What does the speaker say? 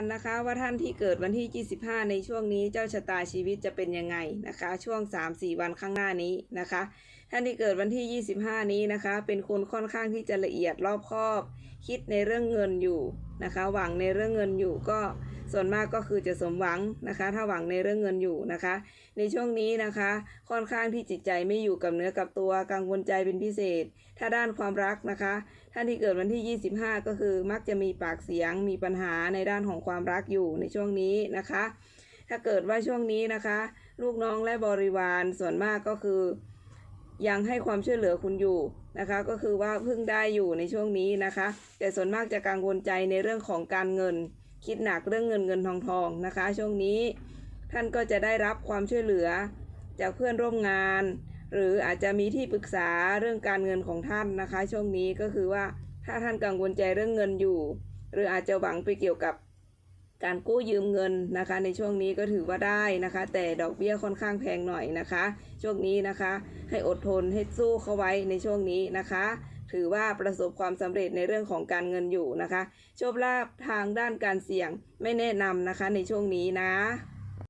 กันนะคะว่าท่านที่เกิดวันที่ 25 ในช่วงนี้เจ้าชะตาชีวิตจะเป็นยังไงนะคะ ช่วง 3-4 วันข้างหน้านี้นะคะ ท่านที่เกิดวันที่ 25 นี้นะคะ เป็นคนค่อนข้างที่จะละเอียดรอบคอบ คิดในเรื่องเงินอยู่ นะคะ หวังในเรื่องเงินอยู่ก็ส่วนมากก็คือจะสมหวังนะคะ ถ้าหวังในเรื่องเงินอยู่นะคะ ในช่วงนี้นะคะ ค่อนข้างที่จิตใจไม่อยู่กับเนื้อกับตัวกังวลใจเป็นพิเศษ ถ้าด้านความรักนะคะท่านที่เกิดวันที่ 25 ก็คือมักจะมีปากเสียงมีปัญหาในด้านของความรักอยู่ในช่วงนี้นะคะ ถ้าเกิดว่าช่วงนี้นะคะ ลูกน้องและบริวารส่วนมากก็คือ ยังให้ความช่วยเหลือคุณอยู่นะคะ ก็คือว่าพึ่งได้อยู่ในช่วงนี้นะคะ แต่ส่วนมากจะกังวลใจในเรื่องของการเงิน คิดหนักเรื่องเงินเงินทองทองนะคะ ช่วงนี้ท่านก็จะได้รับความช่วยเหลือ จากเพื่อนร่วมงาน หรืออาจจะมีที่ปรึกษาเรื่องการเงินของท่านนะคะ ช่วงนี้ก็คือว่าถ้าท่านกังวลใจเรื่องเงินอยู่ หรืออาจจะหวังไปเกี่ยวกับ การกู้ยืมเงินนะคะ ในช่วงนี้ก็ถือว่าได้นะคะ แต่ดอกเบี้ยค่อนข้างแพงหน่อยนะคะ ช่วงนี้นะคะ ให้อดทนให้สู้เข้าไว้ในช่วงนี้นะคะ ถือว่าประสบความสำเร็จในเรื่องของการเงินอยู่นะคะโชคลาภทางด้านการเสี่ยงไม่แนะนำนะคะในช่วงนี้นะ